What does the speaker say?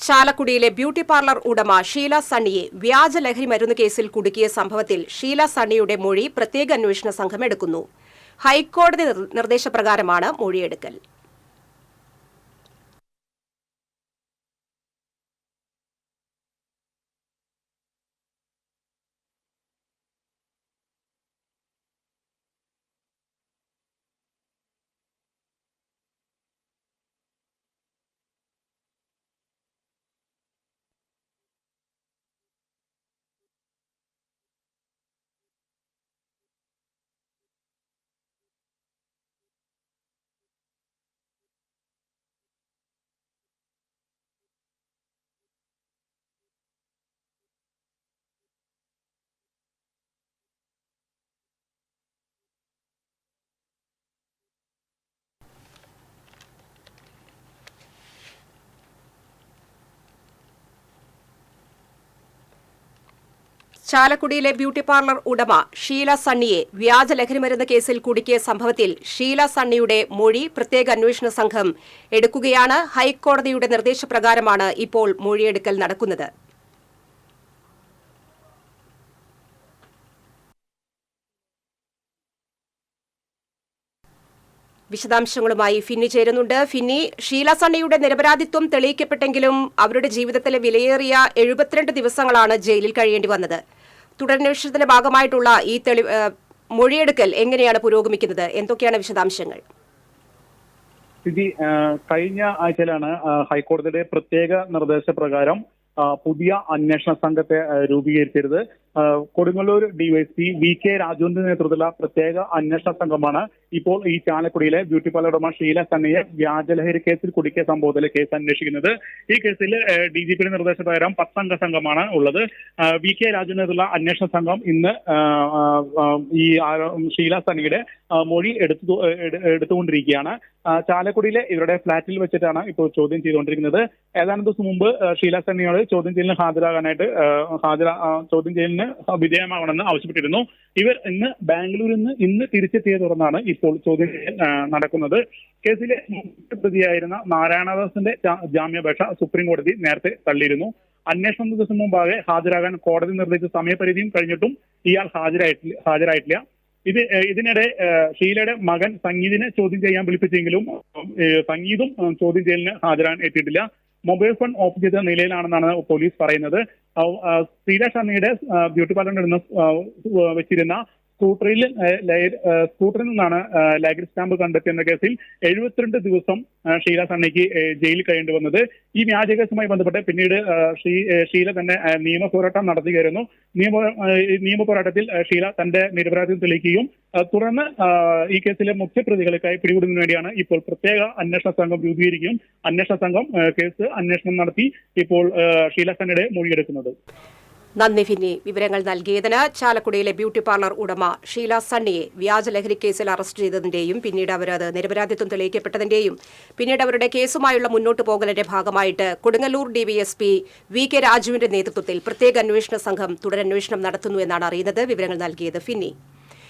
ചാലക്കുടിയിലെ beauty parlour ഉടമ ഷീല സണ്ണിയെ വ്യാജ ലഹരി മരുന്ന് കേസിൽ കുടുക്കിയ സംഭവത്തിൽ ഷീല സണ്ണിയുടെ മൊഴി പ്രത്യേക അന്വേഷണ സംഘം എടുക്കുന്നു. ഹൈക്കോടതി നിർ- നിർദ്ദേശപ്രകാരമാണ് മൊഴിയെടുക്കൽ. ചാലക്കുടിയിലെ ബ്യൂട്ടി പാർലർ ഉടമ ഷീല സണ്ണിയെ വ്യാജ ലഹരിമരുന്ന് കേസിൽ കുടുക്കിയ സംഭവത്തിൽ ഷീല സണ്ണിയുടെ മൊഴി പ്രത്യേക അന്വേഷണ സംഘം എടുക്കുകയാണ്. ഹൈക്കോടതിയുടെ നിർദ്ദേശപ്രകാരമാണ് ഇപ്പോൾ മൊഴിയെടുക്കൽ നടക്കുന്നത്. വിശദാംശങ്ങളുമായി ഫിന്നി ചേരുന്നുണ്ട്. ഫിന്നി ഷീല സണ്ണിയുടെ നിരപരാധിത്വം തെളിയിക്കപ്പെട്ടെങ്കിലും അവരുടെ ജീവിതത്തിലെ വിലയേറിയ എഴുപത്തിരണ്ട് ദിവസങ്ങളാണ് ജയിലിൽ കഴിയേണ്ടി വന്നത്. തുടരന്വേഷണത്തിന്റെ ഭാഗമായിട്ടുള്ള ഈ തെളി മൊഴിയെടുക്കൽ എങ്ങനെയാണ് പുരോഗമിക്കുന്നത്? എന്തൊക്കെയാണ് വിശദാംശങ്ങൾ? സ്ഥിതി കഴിഞ്ഞ ആഴ്ചയിലാണ് ഹൈക്കോടതിയുടെ പ്രത്യേക നിർദ്ദേശപ്രകാരം പുതിയ അന്വേഷണ സംഘത്തെ ആ, കൊടുങ്ങല്ലൂർ ഡിവൈഎസ്പി വി കെ രാജുവിന്റെ നേതൃത്വത്തിലുള്ള പ്രത്യേക അന്വേഷണ സംഘമാണ് ഇപ്പോൾ ഈ ചാലക്കുടിയിലെ ബ്യൂട്ടി പാർലർ ഉടമ ഷീല സണ്ണിയെ വ്യാജലഹരി കേസിൽ കുടുക്കിയ സംഭവത്തിലെ കേസ് അന്വേഷിക്കുന്നത്. ഈ കേസിൽ ഡി ജി പിയുടെ നിർദ്ദേശപ്രകാരം പത്തംഗ സംഘമാണ് ഉള്ളത്. വി കെ രാജുവിന്റെ അന്വേഷണ സംഘം ഇന്ന് ഈ ഷീല സണ്ണിയുടെ മൊഴി എടുത്തു എടുത്തുകൊണ്ടിരിക്കുകയാണ്. ചാലക്കുടിയിലെ ഇവരുടെ ഫ്ളാറ്റിൽ വെച്ചിട്ടാണ് ഇപ്പോൾ ചോദ്യം ചെയ്തുകൊണ്ടിരിക്കുന്നത്. ഏതാനും ദിവസം മുമ്പ് ഷീല സണ്ണിയോട് ചോദ്യം ചെയ്യലിന് ഹാജരാകാനായിട്ട് ഹാജരാ ചോദ്യം ചെയ്യലിന് വിധേയമാകണമെന്ന് ആവശ്യപ്പെട്ടിരുന്നു. ഇവർ ഇന്ന് ബാംഗ്ലൂരിൽ നിന്ന് ഇന്ന് തിരിച്ചെത്തിയെ തുടർന്നാണ് ഇപ്പോൾ ചോദ്യം നടക്കുന്നത്. കേസിലെ പ്രതിയായിരുന്ന നാരായണദാസിന്റെ ജാമ്യാപേക്ഷ സുപ്രീം കോടതി നേരത്തെ തള്ളിയിരുന്നു. അന്വേഷണം ദിവസം മുമ്പാകെ ഹാജരാകാൻ കോടതി നിർദ്ദേശിച്ച സമയപരിധിയും കഴിഞ്ഞിട്ടും ഇയാൾ ഹാജരായിട്ടില്ല ഹാജരായിട്ടില്ല. ഇത് ഇതിനിടെ ഷീലയുടെ മകൻ സംഗീതിനെ ചോദ്യം ചെയ്യാൻ വിളിപ്പിച്ചെങ്കിലും സംഗീതും ചോദ്യം ചെയ്യലിന് ഹാജരാൻ എത്തിയിട്ടില്ല. മൊബൈൽ ഫോൺ ഓഫ് ചെയ്ത നിലയിലാണെന്നാണ് പോലീസ് പറയുന്നത്. ഷണ്ണിയുടെ ആ, ബ്യൂട്ടി പാർലറിൽ നിന്ന് വെച്ചിരുന്ന സ്കൂട്ടറിൽ സ്കൂട്ടറിൽ നിന്നാണ് ആ, സ്റ്റാമ്പ് കണ്ടെത്തിയെന്ന കേസിൽ എഴുപത്തിരണ്ട് ദിവസം ഷീല സണ്ണിക്ക് ജയിലിൽ കഴിയേണ്ടി വന്നത്. ഈ വ്യാജ കേസുമായി ബന്ധപ്പെട്ട് പിന്നീട് ഷീല തന്നെ നിയമ പോരാട്ടം നടത്തുകയായിരുന്നു നിയമ നിയമ പോരാട്ടത്തിൽ ഷീല തന്റെ നിരപരാധിത്വം തെളിയിക്കുകയും തുടർന്ന് ഈ കേസിലെ മുഖ്യ മുഖ്യപ്രതികൾക്കായി പിടികൂടുന്നതിന് വേണ്ടിയാണ് ഇപ്പോൾ പ്രത്യേക അന്വേഷണ സംഘം രൂപീകരിക്കുകയും അന്വേഷണ സംഘം കേസ് അന്വേഷണം നടത്തി ഇപ്പോൾ ഷീല സണ്ണിയുടെ മൊഴിയെടുക്കുന്നത്. നന്ദി ഫിന്നി. വിവരങ്ങൾ നൽകിയതിന് ചാലക്കുടിയിലെ ബ്യൂട്ടി പാർലർ ഉടമ ഷീല സണ്ണിയെ വ്യാജ ലഹരി കേസിൽ അറസ്റ്റ് ചെയ്തതിന്റെയും പിന്നീട് അവർ അത് നിരപരാധിത്വം തെളിയിക്കപ്പെട്ടതിന്റെയും പിന്നീട് അവരുടെ കേസുമായുള്ള മുന്നോട്ടു പോകലിന്റെ ഭാഗമായിട്ട് കൊടുങ്ങല്ലൂർ ഡിവിഎസ്പി വി കെ രാജുവിന്റെ നേതൃത്വത്തിൽ പ്രത്യേക അന്വേഷണ സംഘം തുടരന്വേഷണം നടത്തുന്നു എന്നാണ് അറിയുന്നത്. വിവരങ്ങൾ നൽകിയത് ഫിന്നി.